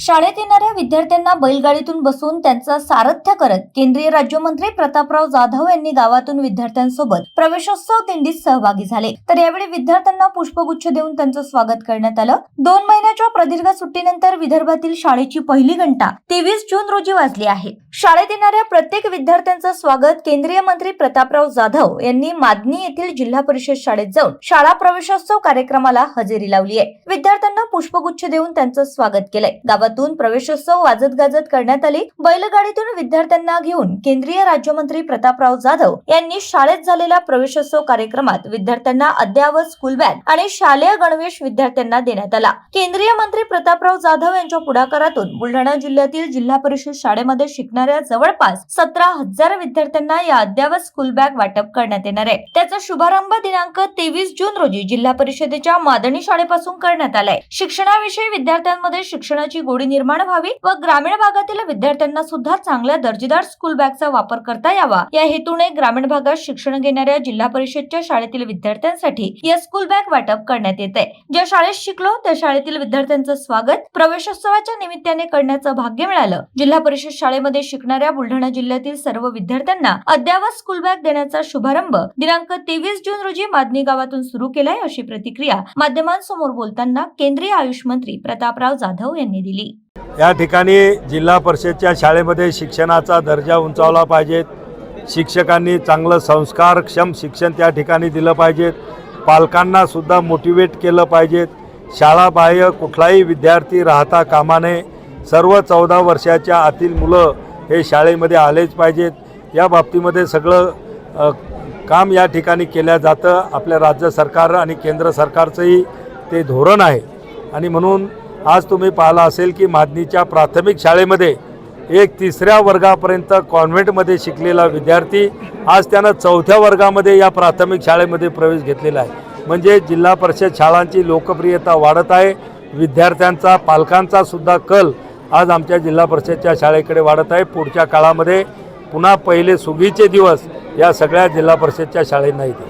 शाळेत येणाऱ्या विद्यार्थ्यांना बैलगाडीतून बसून त्यांचं सारथ्य करत केंद्रीय राज्यमंत्री प्रतापराव जाधव यांनी गावातून विद्यार्थ्यांसोबत प्रवेशोत्सव दिंडीत सहभागी झाले. तर यावेळी विद्यार्थ्यांना पुष्पगुच्छ देऊन त्यांचं स्वागत करण्यात आलं. दोन महिन्याच्या प्रदीर्घ सुट्टीनंतर विदर्भातील शाळेची पहिली घंटा तेवीस जून रोजी वाजली आहे. शाळेत येणाऱ्या प्रत्येक विद्यार्थ्यांचं स्वागत केंद्रीय मंत्री प्रतापराव जाधव यांनी मादनी येथील जिल्हा परिषद शाळेत जाऊन शाळा प्रवेशोत्सव कार्यक्रमाला हजेरी लावली आहे. विद्यार्थ्यांना पुष्पगुच्छ देऊन त्यांचं स्वागत केलंय. माध्यमातून प्रवेशोत्सव वाजत गाजत करण्यात आली. बैलगाडीतून विद्यार्थ्यांना घेऊन केंद्रीय राज्यमंत्री प्रतापराव जाधव यांनी शाळेत झालेल्या प्रवेशोत्सव कार्यक्रमात विद्यार्थ्यांना अद्ययावत स्कूल बॅग आणि शालेय गणवेश विद्यार्थ्यांना देण्यात आला. केंद्रीय मंत्री प्रतापराव जाधव यांच्या पुढाकारातून बुलढाणा जिल्ह्यातील जिल्हा परिषद शाळेमध्ये शिकणाऱ्या जवळपास सतरा हजार विद्यार्थ्यांना या अद्ययावत स्कूल बॅग वाटप करण्यात येणार आहे. त्याचा शुभारंभ दिनांक तेवीस जून रोजी जिल्हा परिषदेच्या मादणी शाळेपासून करण्यात आलाय. शिक्षणाविषयी विद्यार्थ्यांमध्ये शिक्षणाची गोडी निर्माण व्हावी व ग्रामीण भागातील विद्यार्थ्यांना सुद्धा चांगल्या दर्जेदार स्कूल बॅगचा वापर करता यावा. या हेतूने ग्रामीण भागात शिक्षण घेणाऱ्या जिल्हा परिषदच्या शाळेतील विद्यार्थ्यांसाठी या स्कूल बॅग वाटप करण्यात येते ज्या शाळेत शिकलो त्या शाळेतील विद्यार्थ्यांचं स्वागत प्रवेशोत्सवाच्या निमित्ताने करण्याचं भाग्य मिळालं. जिल्हा परिषद शाळेमध्ये शिकणाऱ्या बुलढाणा जिल्ह्यातील सर्व विद्यार्थ्यांना अद्ययावत स्कूल बॅग देण्याचा शुभारंभ दिनांक तेवीस जून रोजी मादनी गावातून सुरू केलाय अशी प्रतिक्रिया माध्यमांसमोर बोलताना केंद्रीय आयुष मंत्री प्रतापराव जाधव यांनी दिली. या ठिकाणी जिल्हा परिषदच्या शाळेमध्ये शिक्षणाचा दर्जा उंचावला पाहिजेत शिक्षकांनी चांगलं संस्कारक्षम शिक्षण त्या ठिकाणी दिलं पाहिजेत पालकांनासुद्धा मोटिवेट केलं पाहिजेत शाळाबाह्य कुठलाही विद्यार्थी राहता कामा नये सर्व चौदा वर्षाच्या आतील मुलं हे शाळेमध्ये आलेच पाहिजेत. या बाबतीमध्ये सगळं काम या ठिकाणी केलं जातं. आपल्या राज्य सरकार आणि केंद्र सरकारचंही ते धोरण आहे. आणि म्हणून आज तुम्ही पाहिला असेल की मादनीच्या प्राथमिक शाळेमध्ये एक तिसऱ्या वर्गापर्यंत कॉन्व्हेंटमध्ये शिकलेला विद्यार्थी आज त्यानं चौथ्या वर्गामध्ये या प्राथमिक शाळेमध्ये प्रवेश घेतलेला आहे. म्हणजे जिल्हा परिषद शाळांची लोकप्रियता वाढत आहे. विद्यार्थ्यांचा पालकांचा सुद्धा कल आज आमच्या जिल्हा परिषदच्या शाळेकडे वाढत आहे. पुढच्या काळामध्ये पुन्हा पहिले सुगीचे दिवस या सगळ्या जिल्हा परिषदच्या शाळेंना येतील